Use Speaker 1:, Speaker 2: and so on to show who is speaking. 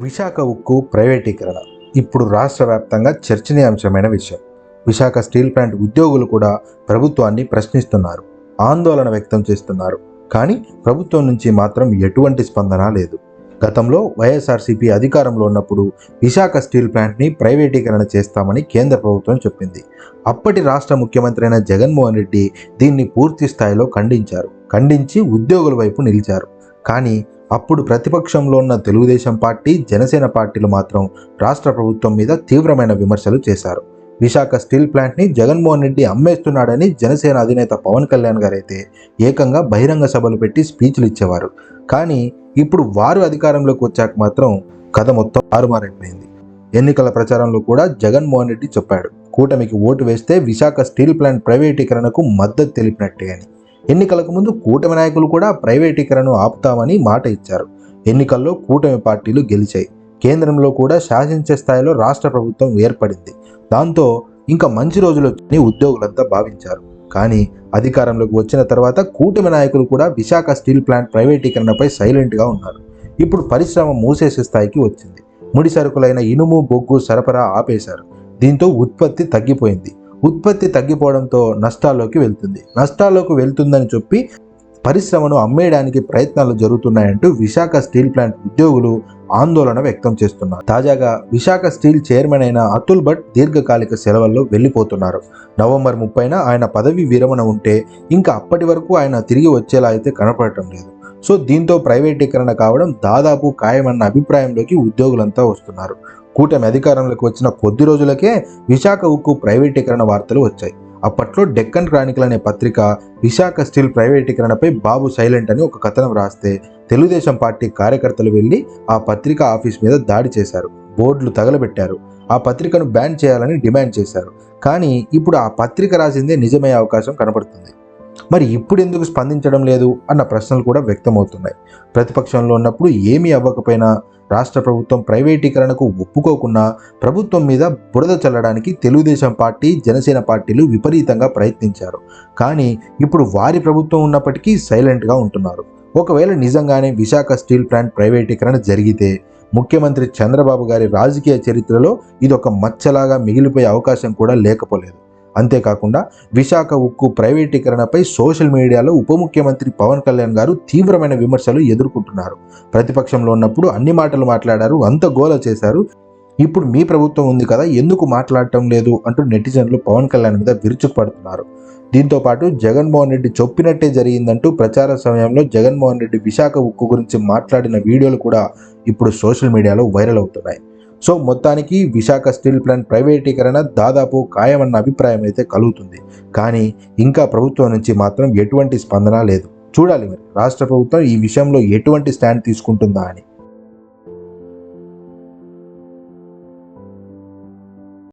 Speaker 1: విశాఖ ఉక్కు ప్రైవేటీకరణ. ఇప్పుడు రాష్ట్ర వ్యాప్తంగా చర్చనీయాంశమైన విషయం. విశాఖ స్టీల్ ప్లాంట్ ఉద్యోగులు కూడా ప్రభుత్వాన్ని ప్రశ్నిస్తున్నారు. ఆందోళన వ్యక్తం చేస్తున్నారు. కానీ ప్రభుత్వం నుంచి మాత్రం ఎటువంటి స్పందన లేదు. గతంలో వైఎస్ఆర్సీపీ అధికారంలో ఉన్నప్పుడు విశాఖ స్టీల్ ప్లాంట్ని ప్రైవేటీకరణ చేస్తామని కేంద్ర ప్రభుత్వం చెప్పింది. అప్పటి రాష్ట్ర ముఖ్యమంత్రి అయిన జగన్మోహన్ రెడ్డి దీన్ని పూర్తి స్థాయిలో ఖండించారు. ఖండించి ఉద్యోగుల వైపు నిలిచారు. కానీ అప్పుడు ప్రతిపక్షంలో ఉన్న తెలుగుదేశం పార్టీ జనసేన పార్టీలు మాత్రం రాష్ట్ర ప్రభుత్వం మీద తీవ్రమైన విమర్శలు చేశారు. విశాఖ స్టీల్ ప్లాంట్ని జగన్మోహన్ రెడ్డి అమ్మేస్తున్నాడని జనసేన అధినేత పవన్ కళ్యాణ్ గారైతే ఏకంగా బహిరంగ సభలు పెట్టి స్పీచ్లు ఇచ్చేవారు. కానీ ఇప్పుడు వారు అధికారంలోకి వచ్చాక మాత్రం కథ మొత్తం ఆరుమారైపోయింది. ఎన్నికల ప్రచారంలో కూడా జగన్మోహన్ రెడ్డి చెప్పాడు కూటమికి ఓటు వేస్తే విశాఖ స్టీల్ ప్లాంట్ ప్రైవేటీకరణకు మద్దతు తెలిపినట్టే అని. ఎన్నికలకు ముందు కూటమి నాయకులు కూడా ప్రైవేటీకరణను ఆపుతామని మాట ఇచ్చారు. ఎన్నికల్లో కూటమి పార్టీలు గెలిచాయి. కేంద్రంలో కూడా శాసించే స్థాయిలో రాష్ట్ర ప్రభుత్వం ఏర్పడింది. దాంతో ఇంకా మంచి రోజులు వచ్చని ఉద్యోగులంతా భావించారు. కానీ అధికారంలోకి వచ్చిన తర్వాత కూటమి నాయకులు కూడా విశాఖ స్టీల్ ప్లాంట్ ప్రైవేటీకరణపై సైలెంట్గా ఉన్నారు. ఇప్పుడు పరిశ్రమ మూసేసే స్థాయికి వచ్చింది. ముడి సరుకులైన ఇనుము బొగ్గు సరఫరా ఆపేశారు. దీంతో ఉత్పత్తి తగ్గిపోయింది. ఉత్పత్తి తగ్గిపోవడంతో నష్టాల్లోకి వెళ్తుంది. నష్టాల్లోకి వెళ్తుందని చెప్పి పరిశ్రమను అమ్మేయడానికి ప్రయత్నాలు జరుగుతున్నాయంటూ విశాఖ స్టీల్ ప్లాంట్ ఉద్యోగులు ఆందోళన వ్యక్తం చేస్తున్నారు. తాజాగా విశాఖ స్టీల్ చైర్మన్ అయిన అతుల్ భట్ దీర్ఘకాలిక సెలవుల్లో వెళ్ళిపోతున్నారు. నవంబర్ ముప్పైన ఆయన పదవి విరమణ ఉంటే ఇంకా అప్పటి వరకు ఆయన తిరిగి వచ్చేలా అయితే కనపడటం లేదు. సో దీంతో ప్రైవేటీకరణ కావడం దాదాపు ఖాయమన్న అభిప్రాయంలోకి ఉద్యోగులంతా వస్తున్నారు. కూటమి అధికారంలోకి వచ్చిన కొద్ది రోజులకే విశాఖ ఉక్కు ప్రైవేటీకరణ వార్తలు వచ్చాయి. అప్పట్లో డెక్కన్ క్రానికల్ అనే పత్రిక విశాఖ స్టీల్ ప్రైవేటీకరణపై బాబు సైలెంట్ అని ఒక కథనం రాస్తే తెలుగుదేశం పార్టీ కార్యకర్తలు వెళ్ళి ఆ పత్రిక ఆఫీస్ మీద దాడి చేశారు. బోర్డులు తగలబెట్టారు. ఆ పత్రికను బ్యాన్ చేయాలని డిమాండ్ చేశారు. కానీ ఇప్పుడు ఆ పత్రిక రాసిందే నిజమయ్యే అవకాశం కనబడుతుంది మరి ఇప్పుడు ఎందుకు స్పందించడం లేదు అన్న ప్రశ్నలు కూడా వ్యక్తమవుతున్నాయి. ప్రతిపక్షంలో ఉన్నప్పుడు ఏమీ అవ్వకపోయినా రాష్ట్ర ప్రభుత్వం ప్రైవేటీకరణకు ఒప్పుకోకుండా ప్రభుత్వం మీద బురద చల్లడానికి తెలుగుదేశం పార్టీ జనసేన పార్టీలు విపరీతంగా ప్రయత్నించారు. కానీ ఇప్పుడు వారి ప్రభుత్వం ఉన్నప్పటికీ సైలెంట్గా ఉంటున్నారు. ఒకవేళ నిజంగానే విశాఖ స్టీల్ ప్లాంట్ ప్రైవేటీకరణ జరిగితే ముఖ్యమంత్రి చంద్రబాబు గారి రాజకీయ చరిత్రలో ఇది ఒక మచ్చలాగా మిగిలిపోయే అవకాశం కూడా లేకపోలేదు. అంతేకాకుండా విశాఖ ఉక్కు ప్రైవేటీకరణపై సోషల్ మీడియాలో ఉప ముఖ్యమంత్రి పవన్ కళ్యాణ్ గారు తీవ్రమైన విమర్శలు ఎదుర్కొంటున్నారు. ప్రతిపక్షంలో ఉన్నప్పుడు అన్ని మాటలు మాట్లాడారు అంత గోల చేశారు. ఇప్పుడు మీ ప్రభుత్వం ఉంది కదా ఎందుకు మాట్లాడటం లేదు అంటూ నెటిజన్లు పవన్ కళ్యాణ్ మీద విరుచుకుపడుతున్నారు. దీంతో పాటు జగన్మోహన్ రెడ్డి చెప్పినట్టే జరిగిందంటూ ప్రచార సమయంలో జగన్మోహన్ రెడ్డి విశాఖ ఉక్కు గురించి మాట్లాడిన వీడియోలు కూడా ఇప్పుడు సోషల్ మీడియాలో వైరల్ అవుతున్నాయి. సో మొత్తానికి విశాఖ స్టీల్ ప్లాంట్ ప్రైవేటీకరణ దాదాపు ఖాయమన్న అభిప్రాయం అయితే కలుగుతుంది. కానీ ఇంకా ప్రభుత్వం నుంచి మాత్రం ఎటువంటి స్పందన లేదు. చూడాలి మరి. రాష్ట్ర ప్రభుత్వం ఈ విషయంలో ఎటువంటి స్టాండ్ తీసుకుంటుందా అని.